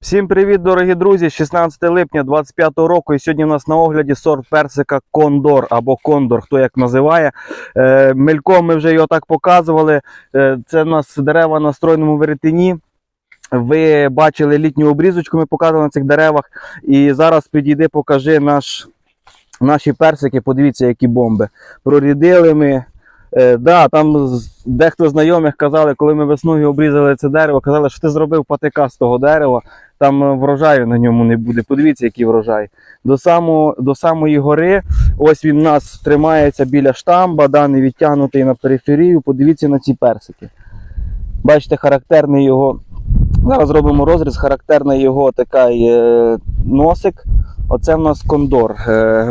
Всім привіт, дорогі друзі! 16 липня 25 року. І сьогодні у нас на огляді сорт персика Кондор або Кондор, хто як називає. Е, мельком ми вже його так показували. Е, це у нас дерева на стройному веретені. Ви бачили літню обрізочку, ми показували на цих деревах. І зараз підійди, покажи наш, наші персики. Подивіться, які бомби. Прорідили ми. Е, да, там дехто знайомих казали, коли ми весною обрізали це дерево, казали, що ти зробив патика з того дерева, там е, врожаю на ньому не буде. Подивіться, який врожай. До, само, до самої гори, ось він у нас тримається біля штамба, да, не відтягнутий на периферію. Подивіться на ці персики. Бачите, характерний його. Зараз зробимо розріз, характерний його такий е, носик. Оце в нас кондор. Е,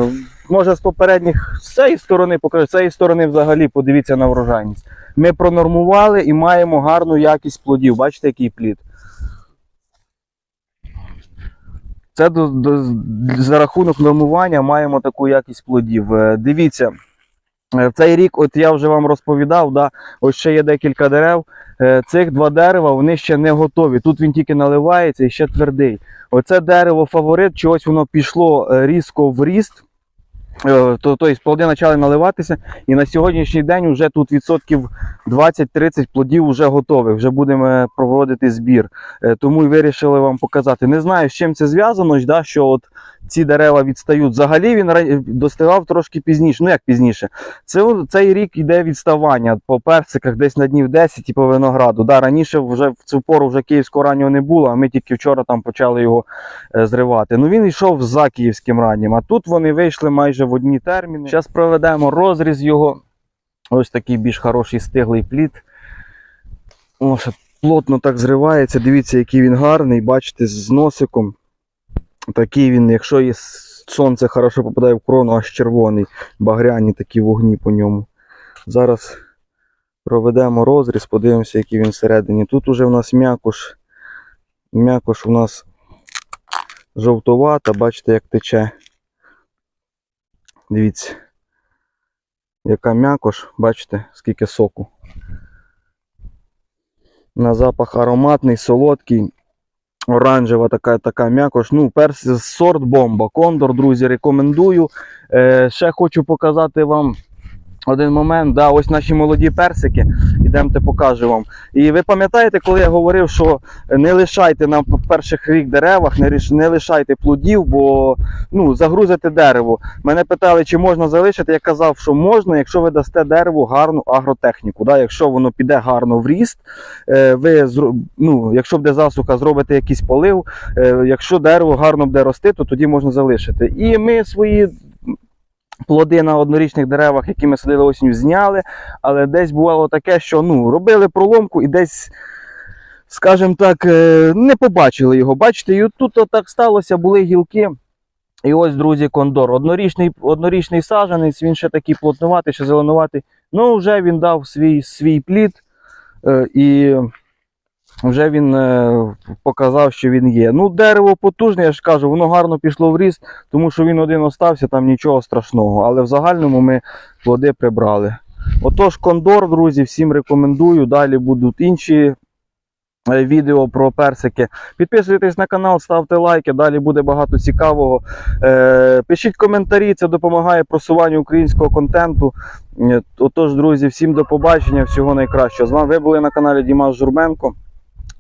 може з попередніх з цієї сторони покажу, з цієї сторони взагалі подивіться на врожайність. Ми пронормували і маємо гарну якість плодів. Бачите, який плід. Це до, до, за рахунок нормування маємо таку якість плодів. Е, Дивіться, е, в цей рік, от я вже вам розповідав, да, ось ще є декілька дерев. Е, Цих два дерева вони ще не готові. Тут він тільки наливається і ще твердий. Оце дерево фаворит, чогось воно пішло різко в ріст. То- Тобто плоди почали наливатися, і на сьогоднішній день вже тут відсотків 20-30 плодів вже готових. Вже будемо проводити збір. Е, Тому і вирішили вам показати. Не знаю, з чим це зв'язано, що от ці дерева відстають. Взагалі він достигав трошки пізніше. Ну як пізніше? Це цей рік йде відставання по персиках, десь на днів 10 і по винограду. Да, раніше вже в цю пору вже київського раннього не було, а ми тільки вчора там почали його е, зривати. Ну він йшов за київським раннім, а тут вони вийшли майже в одні терміни. Зараз проведемо розріз його. Ось такий більш хороший стиглий плід. О, плотно так зривається. Дивіться, який він гарний. Бачите, з носиком. Такий він, якщо є сонце хорошо попадає в крону, аж червоний. Багряні такі вогні по ньому. Зараз проведемо розріз, подивимося, який він всередині. Тут уже в нас м'якош. М'якош у нас жовтувата, бачите, як тече. Дивіться, яка м'якош, бачите, скільки соку. На запах ароматний, солодкий, оранжева така, така м'якош. Ну, перс сорт бомба. Кондор, друзі, рекомендую. Е, ще хочу показати вам один момент. Да, ось наші молоді персики. Ідемте покажу вам. І ви пам'ятаєте, коли я говорив, що не лишайте на перших рік деревах, не, не лишайте плодів, бо ну, загрузите дерево. Мене питали, чи можна залишити. Я казав, що можна, якщо ви дасте дереву гарну агротехніку. Да? Якщо воно піде гарно в ріст, е, ви ну, якщо буде засуха, зробите якийсь полив. е, Якщо дерево гарно буде рости, то тоді можна залишити. І ми свої. Плоди на однорічних деревах, які ми садили осінню, зняли, але десь бувало таке, що ну, робили проломку і десь, скажімо так, е, не побачили його. Бачите, і тут так сталося, були гілки. І ось, друзі, кондор. Однорічний, однорічний саджанець, він ще такий плотнуватий, ще зеленуватий. Ну, вже він дав свій, свій плід. е, І вже він е, показав, що він є. Ну, дерево потужне, я ж кажу, воно гарно пішло в ріст, тому що він один остався, там нічого страшного. Але в загальному ми плоди прибрали. Отож, кондор, друзі, всім рекомендую. Далі будуть інші е, відео про персики. Підписуйтесь на канал, ставте лайки, далі буде багато цікавого. Е, пишіть коментарі, це допомагає просуванню українського контенту. Отож, друзі, всім до побачення, всього найкращого. З вами ви були на каналі Дімас Журменко.